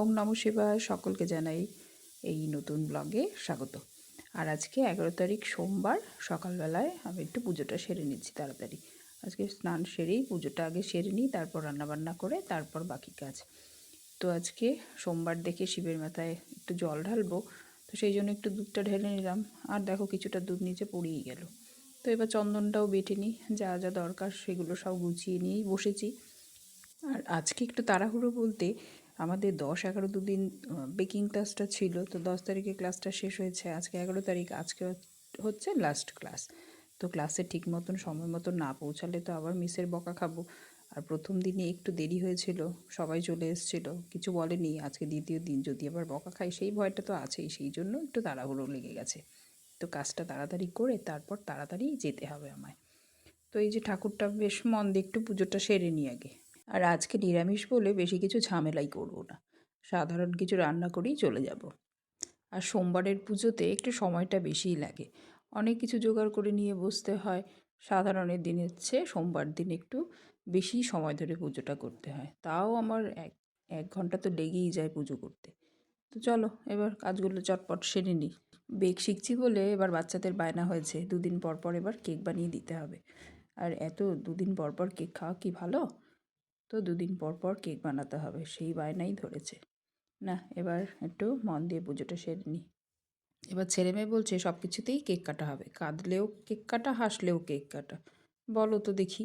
ওম নম শিবায় সকলকে জানাই এই নতুন ব্লগে স্বাগত। আর আজকে এগারো তারিখ সোমবার, সকালবেলায় আমি একটু পুজোটা সেরে নিচ্ছি তাড়াতাড়ি। আজকে স্নান সেরেই পুজোটা আগে সেরে নিই, তারপর রান্নাবান্না করে তারপর বাকি কাজ। তো আজকে সোমবার দেখে শিবের মাথায় একটু জল ঢালবো, তো সেই জন্য একটু দুধটা ঢেলে নিলাম। আর দেখো কিছুটা দুধ নিচে পড়েই গেল। তো এবার চন্দনটাও বেটে নিই, যা যা দরকার সেগুলো সব গুছিয়ে নিয়েই বসেছি। আর আজকে একটু তাড়াহুড়ো বলতে আমাদের দশ এগারো দুদিন বেকিং ক্লাসটা ছিল, তো দশ তারিখে ক্লাসটা শেষ হয়েছে, আজকে এগারো তারিখ, আজকে হচ্ছে লাস্ট ক্লাস তো ক্লাসে ঠিক মতন, সময় মতন না পৌঁছালে তো আবার মিসের বকা খাব। আর প্রথম দিনে একটু দেরি হয়েছিল, সবাই চলে এসেছিল, কিছু বলেনি, আজকে দ্বিতীয় দিন, যদি আবার বকা খাই, সেই ভয়টা তো আছেই, সেই জন্য একটু তাড়াহুড়ো লেগে গেছে। তো কাজটা তাড়াতাড়ি করে তারপর তাড়াতাড়ি যেতে হবে আমায়। তো এই যে ঠাকুরটা বেশ মন দিয়ে একটু পুজোটা সেরে নিই আগে। আর আজকে নিরামিষ বলে বেশি কিছু ঝামেলাই করব না। সাধারণ কিছু রান্না করেই চলে যাব। আর সোমবারের পুজোতে একটু সময়টা বেশিই লাগে। অনেক কিছু জোগাড় করে নিয়ে বসতে হয়। সাধারণের দিনের চেয়ে সোমবার দিন একটু বেশি সময় ধরে পুজোটা করতে হয়। তাও আমার এক এক ঘণ্টা তো লেগেই যায় পুজো করতে। তো চলো, এবার কাজগুলো চটপট সেরে নিই। বেগ শিখছি বলে এবার বাচ্চাদের বায়না হয়েছে। দুদিন পর পর এবার কেক বানিয়ে দিতে হবে। আর এত দুদিন পর পর কেক খাওয়া কি ভালো? তো দুদিন পর পর কেক বানাতে হবে, সেই বায়নাই ধরেছে। না এবার একটু মন দিয়ে পুজোটা সেরে নিই এবার ছেলে মেয়ে বলছে, সব কিছুতেই কেক কাটা হবে, কাঁদলেও কেক কাটা, হাসলেও কেক কাটা। বলো তো দেখি।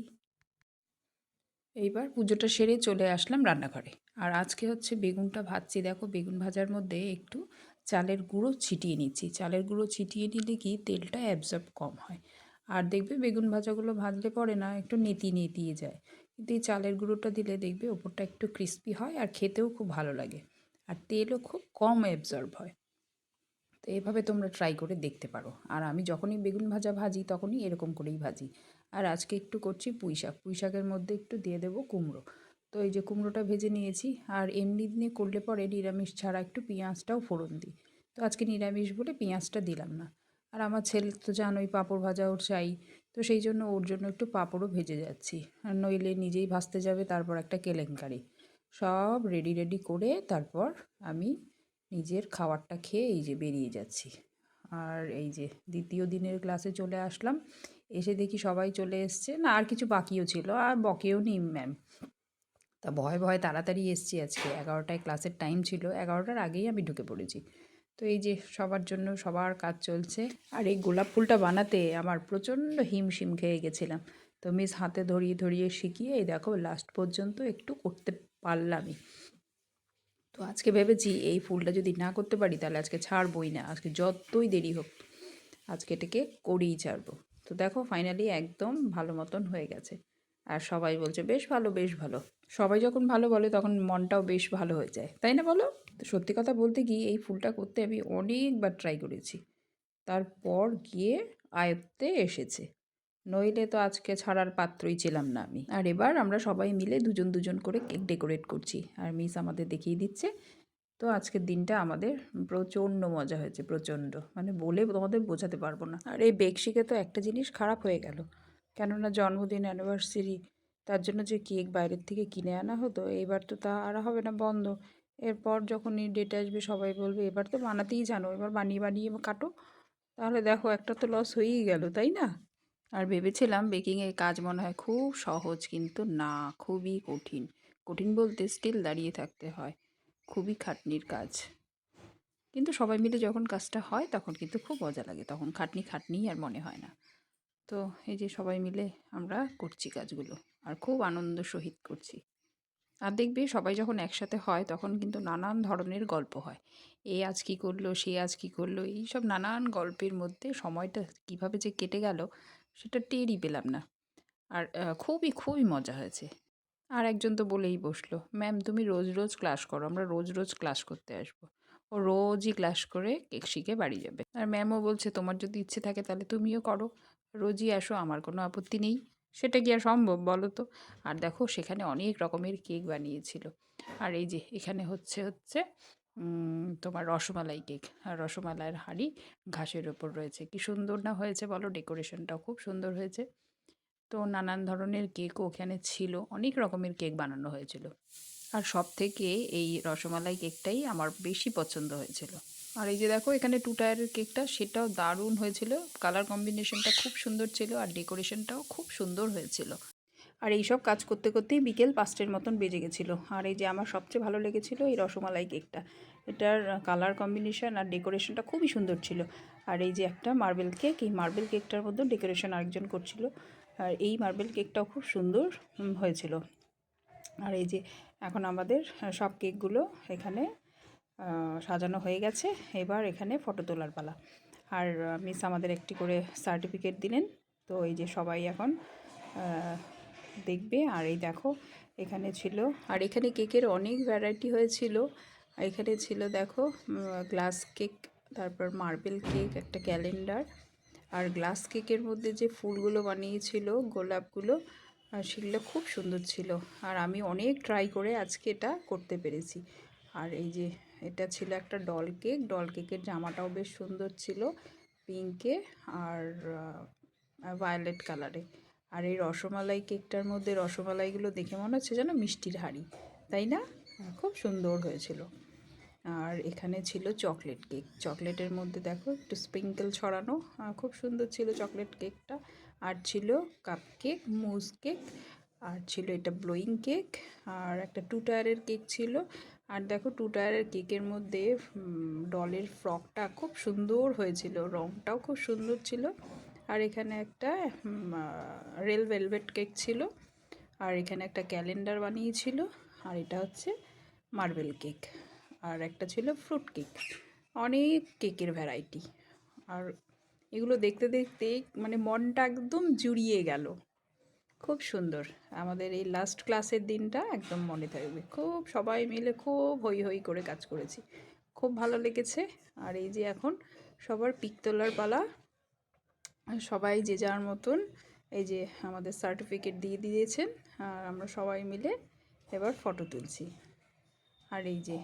এইবার পুজোটা সেরে চলে আসলাম রান্নাঘরে। আর আজকে হচ্ছে বেগুনটা ভাজছি। দেখো, বেগুন ভাজার মধ্যে একটু চালের গুঁড়ো ছিটিয়ে নিচ্ছি। চালের গুঁড়ো ছিটিয়ে নিলে কি তেলটা অ্যাবজর্ব কম হয়। আর দেখবে বেগুন ভাজাগুলো ভাজলে পরে না, একটু নেতি নেতিয়ে যায়। কিন্তু এই চালের গুঁড়োটা দিলে দেখবে ওপরটা একটু ক্রিস্পি হয় আর খেতেও খুব ভালো লাগে। আর তেলও খুব কম অ্যাবজর্ব হয়। তো এভাবে তোমরা ট্রাই করে দেখতে পারো। আর আমি যখনই বেগুন ভাজা ভাজি তখনই এরকম করেই ভাজি। আর আজকে একটু করছি পুঁই শাক। পুঁই শাকের মধ্যে একটু দিয়ে দেবো কুমড়ো। তো এই যে কুমড়োটা ভেজে নিয়েছি আর এমনি দিনে করলে পরে নিরামিষ ছাড়া একটু পেঁয়াজটাও ফোড়ন দিই। তো আজকে নিরামিষ বলে পেঁয়াজটা দিলাম না। আর আমার ছেলে তো জানোই পাঁপড় ভাজা ওর চাই। তো সেই জন্য ওর জন্য একটু পাঁপড়ও ভেজে যাচ্ছি। আর নইলে নিজেই ভাসতে যাবে, তারপর একটা কেলেঙ্কারি। সব রেডি রেডি করে তারপর আমি নিজের খাবারটা খেয়ে এই যে বেরিয়ে যাচ্ছি। আর এই যে দ্বিতীয় দিনের ক্লাসে চলে আসলাম, এসে দেখি সবাই চলে এসছে। না, আর কিছু বাকিও ছিল, আর বকেও নি ম্যাম তা ভয় ভয় তাড়াতাড়ি এসছি আজকে। এগারোটায় ক্লাসের টাইম ছিল, এগারোটার আগেই আমি ঢুকে পড়েছি। তো এই যে সবার জন্য সবার কাজ চলছে। আর এই গোলাপ ফুলটা বানাতে আমার প্রচণ্ড হিমশিম খেয়ে গেছিলাম। তো মিস হাতে ধরিয়ে ধরিয়ে শিখিয়ে এই দেখো লাস্ট পর্যন্ত একটু করতে পারলামই। তো আজকে ভেবেছি এই ফুলটা যদি না করতে পারি তাহলে আজকে ছাড়বই না। আজকে যতই দেরি হোক, আজকে এটাকে করেই ছাড়বো। তো দেখো ফাইনালি একদম ভালো মতন হয়ে গেছে। আর সবাই বলছে, বেশ ভালো বেশ ভালো। সবাই যখন ভালো বলে তখন মনটাও বেশ ভালো হয়ে যায়। তাই না বলো? তো সত্যি কথা বলতে কি এই ফুলটা করতে আমি অনেকবার ট্রাই করেছি। তারপর গিয়ে আয়ত্তে এসেছে। নইলে তো আজকে ছাড়ার পাত্রই ছিলাম না আমি। আর এবার আমরা সবাই মিলে দুজন দুজন করে কেক ডেকোরেট করছি। আর মিস আমাদের দেখিয়ে দিচ্ছে। তো আজকের দিনটা আমাদের প্রচণ্ড মজা হয়েছে, প্রচণ্ড। মানে বলে তোমাদের বোঝাতে পারব না। আর এই বেকশিকে তো একটা জিনিস খারাপ হয়ে গেল। কেননা জন্মদিন অ্যানিভার্সারি তার জন্য যে কেক বাইরের থেকে কিনে আনা হতো এইবার তো তা আর হবে না, বন্ধ। এরপর যখনই ডেট আসবে সবাই বলবে, এবার তো বানাতেই জানো, এবার বানিয়ে বানিয়ে কাটো। তাহলে দেখো একটা তো লস হয়েই গেল, তাই না? আর ভেবেছিলাম বেকিংয়ের কাজ মনে হয় খুব সহজ, কিন্তু না, খুবই কঠিন। কঠিন বলতে স্টিল দাঁড়িয়ে থাকতে হয়, খুবই খাটনির কাজ। কিন্তু সবাই মিলে যখন কাজটা হয়, তখন কিন্তু খুব মজা লাগে, তখন খাটনি খাটনিই আর মনে হয় না। তো এই যে সবাই মিলে আমরা করছি কাজগুলো, আর খুব আনন্দ সহিত করছি। আর দেখবে সবাই যখন একসাথে হয় তখন কিন্তু নানান ধরনের গল্প হয়। এ আজ কী করল, সে আজ কী করল, এইসব নানান গল্পের মধ্যে সময়টা কীভাবে যে কেটে গেল সেটা টেরই পেলাম না। আর খুবই খুবই মজা হয়েছে। আর একজন তো বলেই বসল, ম্যাম, তুমি রোজ রোজ ক্লাস করো, আমরা রোজ রোজ ক্লাস করতে আসব। ও রোজই ক্লাস করে কেক শিখে বাড়ি যাবে। আর ম্যামও বলছে, তোমার যদি ইচ্ছে থাকে তাহলে তুমিও করো, রোজই আসো, আমার কোনো আপত্তি নেই। সেটা কি আর সম্ভব বলো তো? আর দেখো সেখানে অনেক রকমের কেক বানিয়েছিল। আর এই যে এখানে হচ্ছে হচ্ছে তোমার রসমালাই কেক। আর রসমালাইয়ের হাঁড়ি ঘাসের ওপর রয়েছে। কি সুন্দর না হয়েছে বলো? ডেকোরেশনটাও খুব সুন্দর হয়েছে। তো নানান ধরনের কেকও ওখানে ছিল। অনেক রকমের কেক বানানো হয়েছিল। আর সব থেকে এই রসমালাই কেকটাই আমার বেশি পছন্দ হয়েছিল। আর এই যে দেখো, এখানে টু টায়ারের কেকটা সেটাও দারুণ হয়েছিল। কালার কম্বিনেশনটা খুব সুন্দর ছিল আর ডেকোরেশনটাও খুব সুন্দর হয়েছিল। আর এই সব কাজ করতে করতেই বিকেল পাঁচটার মতন বেজে গেছিল। আর এই যে আমার সবচেয়ে ভালো লেগেছিলো এই রসমালাই কেকটা এটার কালার কম্বিনেশন আর ডেকোরেশনটা খুবই সুন্দর ছিল। আর এই যে একটা মার্বেল কেক এই মার্বেল কেকটার মধ্যে ডেকোরেশন আরেকজন করছিল। আর এই মার্বেল কেকটাও খুব সুন্দর হয়েছিল। আর এই যে এখন আমাদের সব কেকগুলো এখানে সাজানো হয়ে গেছে। এবার এখানে ফটো তোলার পালা। আর মিস আমাদের একটি করে সার্টিফিকেট দিলেন। তো এই যে সবাই এখন দেখবে। আর এই দেখো, এখানে ছিল, আর এখানে কেকের অনেক ভ্যারাইটি হয়েছিল। এখানে ছিল দেখো গ্লাস কেক তারপর মার্বেল কেক একটা ক্যালেন্ডার আর গ্লাস কেকের মধ্যে যে ফুলগুলো বানিয়েছিল, গোলাপগুলো সেগুলো খুব সুন্দর ছিল। আর আমি অনেক ট্রাই করে আজকে এটা করতে পেরেছি। আর এই যে এটা ছিল একটা ডল কেক ডল কেকের জামাটাও বেশ সুন্দর ছিল পিঙ্কে আর ভায়োলেট কালারে আর এই রসমালাই কেকটার মধ্যে রসমালাইগুলো দেখে মনে হচ্ছে যেন মিষ্টির হাড়ি, তাই না? খুব সুন্দর হয়েছিল। আর এখানে ছিল চকলেট কেক চকলেটের মধ্যে দেখো একটু স্প্রিঙ্কেল ছড়ানো খুব সুন্দর ছিল চকলেট কেকটা আর ছিল কাপ কেক মুজ কেক আর ছিল এটা ব্লোয়িং কেক আর একটা টু টায়ারের কেক ছিল আর দেখো টু টায়ারের কেকের মধ্যে ডলের ফ্রকটা খুব সুন্দর হয়েছিল, রংটাও খুব সুন্দর ছিল। আর এখানে একটা রেল ভেলভেট কেক ছিল, আর এখানে একটা ক্যালেন্ডার বানিয়েছিল, আর এটা হচ্ছে মার্বেল কেক আর একটা ছিল ফ্রুট কেক অনেক কেকের ভ্যারাইটি আর এগুলো দেখতে দেখতে মানে মনটা একদম জুড়িয়ে গেল। খুব সুন্দর। আমাদের এই লাস্ট ক্লাসের দিনটা একদম মনে থাকবে। খুব সবাই মিলে খুব হই হই করে কাজ করেছি। খুব ভালো লেগেছে। আর এই যে এখন সবার পিক তোলার পালা। সবাই যে যার মতন এই যে আমাদের সার্টিফিকেট দিয়ে দিয়েছেন, আর আমরা সবাই মিলে এবার ফটো তুলছি। আর এই যে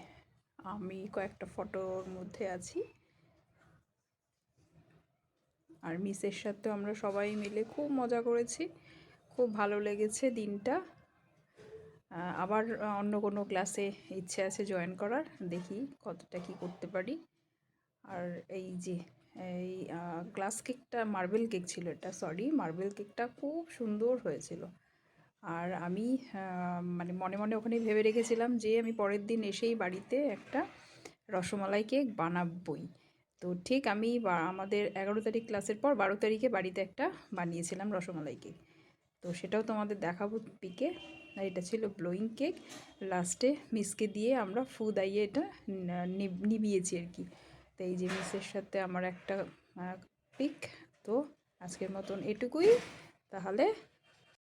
আমি কয়েকটা ফটোর মধ্যে আছি। আর মিসের সাথে আমরা সবাই মিলে খুব মজা করেছি। খুব ভালো লেগেছে দিনটা। আবার অন্য কোনো ক্লাসে ইচ্ছে আছে জয়েন করার, দেখি কতটা কি করতে পারি। আর এই যে, এই গ্লাস কেকটা মার্বেল কেক ছিল এটা সরি মার্বেল কেকটা খুব সুন্দর হয়েছিল। আর আমি মানে মনে মনে ওখানে ভেবে রেখেছিলাম যে আমি পরের দিন এসেই বাড়িতে একটা রসমালাই কেক বানাবই। তো ঠিক আমি আমাদের এগারো তারিখ ক্লাসের পর বারো তারিখে বাড়িতে একটা বানিয়েছিলাম রসমালাই কেক তো সেটাও তোমাদের দেখাবো পিকে। আর এটা ছিল ব্লোয়িং কেক। লাস্টে মিসকে দিয়ে আমরা ফু দাইয়ে এটা নিবিয়েছি আর কি। তো এই যে মিসের সাথে আমার একটা পিক। তো আজকের মতন এটুকুই। তাহলে